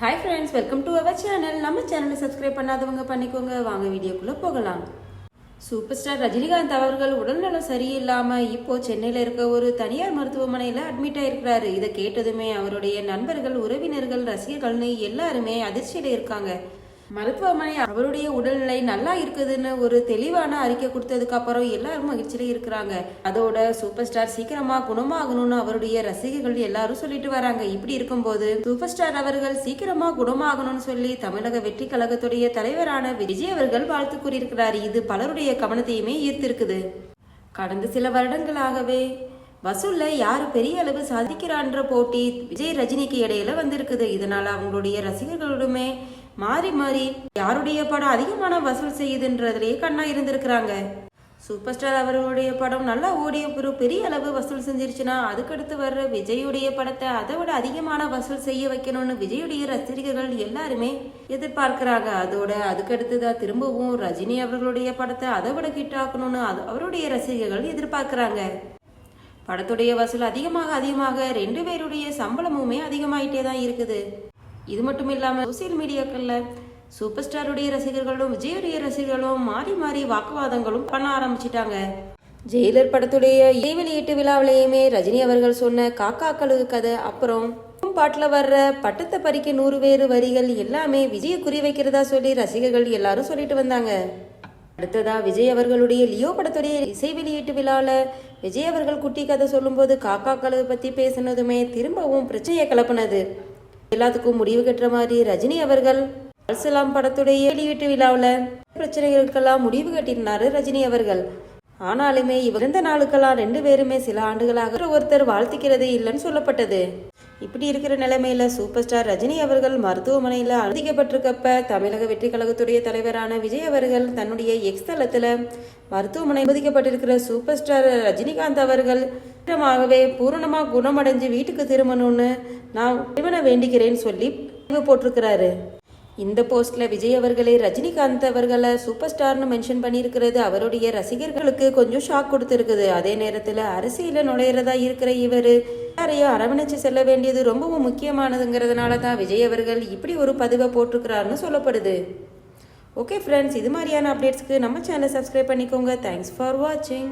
Hi friends welcome to our channel நம்ம சேனலை subscribe பண்ணாதவங்க பண்ணிக்கோங்க. வாங்க வீடியோக்குள்ளே போகலாம். சூப்பர் ஸ்டார் ரஜினிகாந்த் அவர்கள் உடல்நலம் சரியில்லாமல் இப்போ சென்னையில் இருக்க ஒரு தனியார் மருத்துவமனையில் அட்மிட் ஆகிருக்கிறாரு இதை கேட்டதுமே அவருடைய நண்பர்கள் உறவினர்கள் ரசிகர்கள்னு எல்லாருமே அதிர்ச்சியில் இருக்காங்க. மருத்துவமனை அவருடைய உடல்நிலை நல்லா இருக்குதுன்னு ஒரு தெளிவான அறிக்கை கொடுத்ததுக்கு அப்புறம் எல்லாரும் மகிழ்ச்சியில இருக்கிறாங்க. அதோட சூப்பர் ஸ்டார் சீக்கிரமா குணமாகணும்னு அவருடைய ரசிகர்கள் எல்லாரும் சொல்லிட்டு வராங்க. இப்படி இருக்கும்போது சூப்பர் ஸ்டார் அவர்கள் சீக்கிரமா குணமாகணும்னு சொல்லி தமிழக வெற்றி கழகத்துடைய தலைவரான விஜய் அவர்கள் வாழ்த்து கூறியிருக்கிறார். இது பலருடைய கவனத்தையுமே ஈர்த்திருக்குது. கடந்த சில வருடங்களாகவே வசூல்ல யாரு பெரிய அளவு சாதிக்கிறான்ற போட்டி விஜய் ரஜினிக்கு இடையில வந்திருக்குது. இதனால அவங்களுடைய ரசிகர்களுமே மாறி மாறி யாருடைய படம் அதிகமான வசூல் செய்யுதுன்றதுலயே கண்ணா இருந்திருக்கிறாங்க. சூப்பர் ஸ்டார் அவர்களுடைய படம் நல்லா ஓடிய ஒரு பெரிய அளவு வசூல் செஞ்சிருச்சுன்னா அதுக்கடுத்து வர்ற விஜயுடைய படத்தை அதை விட அதிகமான வசூல் செய்ய வைக்கணும்னு விஜயுடைய ரசிகர்கள் எல்லாருமே எதிர்பார்க்கிறாங்க. அதோட அதுக்கடுத்துதான் திரும்பவும் ரஜினி அவர்களுடைய படத்தை அதை விட ஹிட் ஆக்கணும்னு அது அவருடைய ரசிகர்கள் எதிர்பார்க்கிறாங்க. படத்துடைய வசூல் அதிகமாக அதிகமாக ரெண்டு பேருடைய சம்பளமுமே அதிகமாயிட்டே தான் இருக்குது. இது மட்டும் இல்லாமல் சோசியல் மீடியாக்களில் சூப்பர் ஸ்டாருடைய ரசிகர்களும் விஜயுடைய ரசிகர்களும் மாறி மாறி வாக்குவாதங்களும் பண்ண ஆரம்பிச்சிட்டாங்க. ஜெயிலர் படத்துடைய இசை வெளியீட்டு விழாவிலேயுமே ரஜினி அவர்கள் சொன்ன காக்கா கழுகு கதை அப்புறம் பாட்டில் வர்ற பட்டத்தை பறிக்க நூறு வேறு வரிகள் எல்லாமே விஜய குறி வைக்கிறதா சொல்லி ரசிகர்கள் எல்லாரும் சொல்லிட்டு வந்தாங்க. அடுத்ததா விஜய் அவர்களுடைய லியோ படத்துடைய இசை வெளியீட்டு விழாவில் விஜய் அவர்கள் குட்டி கதை சொல்லும்போது காக்கா கழுகு பத்தி பேசினதுமே திரும்பவும் பிரச்சனையை கிளப்பினது. எல்லாத்துக்கும் முடிவு கட்டுற மாதிரி ரஜினி அவர்கள் அல்சலாம் படத்துடைய வெளியீட்டு விழாவில் பிரச்சனைகளுக்கெல்லாம் முடிவு கட்டினாரு ரஜினி அவர்கள். ஆனாலுமே இவந்த நாளுக்கெல்லாம் ரெண்டு பேருமே சில ஆண்டுகளாக ஒருத்தர் வாழ்த்திக்கிறதே இல்லைன்னு சொல்லப்பட்டது. இப்படி இருக்கிற நிலைமையில சூப்பர் ஸ்டார் ரஜினி அவர்கள் மருத்துவமனையில் அனுமதிக்கப்பட்டிருக்கப்ப தமிழக வெற்றி கழகத்துடைய தலைவரான விஜய் அவர்கள் தன்னுடைய எக்ஸ் தளத்துல மருத்துவமனை அனுமதிக்கப்பட்டிருக்கிற சூப்பர் ஸ்டார் ரஜினிகாந்த் அவர்கள் சீக்கிரமாகவே பூரணமா குணமடைஞ்சு வீட்டுக்கு திரும்பணும்னு நான் திருமண வேண்டிக்கிறேன்னு சொல்லி போட்டிருக்கிறாரு. இந்த போஸ்ட்ல விஜய் அவர்களே ரஜினிகாந்த் அவர்களை சூப்பர் ஸ்டார்னு மென்ஷன் பண்ணியிருக்கிறது. அவருடைய ரசிகர்களுக்கு கொஞ்சம் ஷாக் கொடுத்துருக்குது. அதே நேரத்தில் அரசியல நுழையிறதா இருக்கிற இவர் யாரையும் அரவணைச்சு செல்ல வேண்டியது ரொம்பவும் முக்கியமானதுங்கிறதுனால தான் விஜய் அவர்கள் இப்படி ஒரு பதிவை போட்டிருக்கிறாருன்னு சொல்லப்படுது. ஓகே ஃப்ரெண்ட்ஸ் இது மாதிரியான அப்டேட்ஸ்க்கு நம்ம சேனலை சப்ஸ்கிரைப் பண்ணிக்கோங்க. தேங்க்ஸ் ஃபார் வாட்சிங்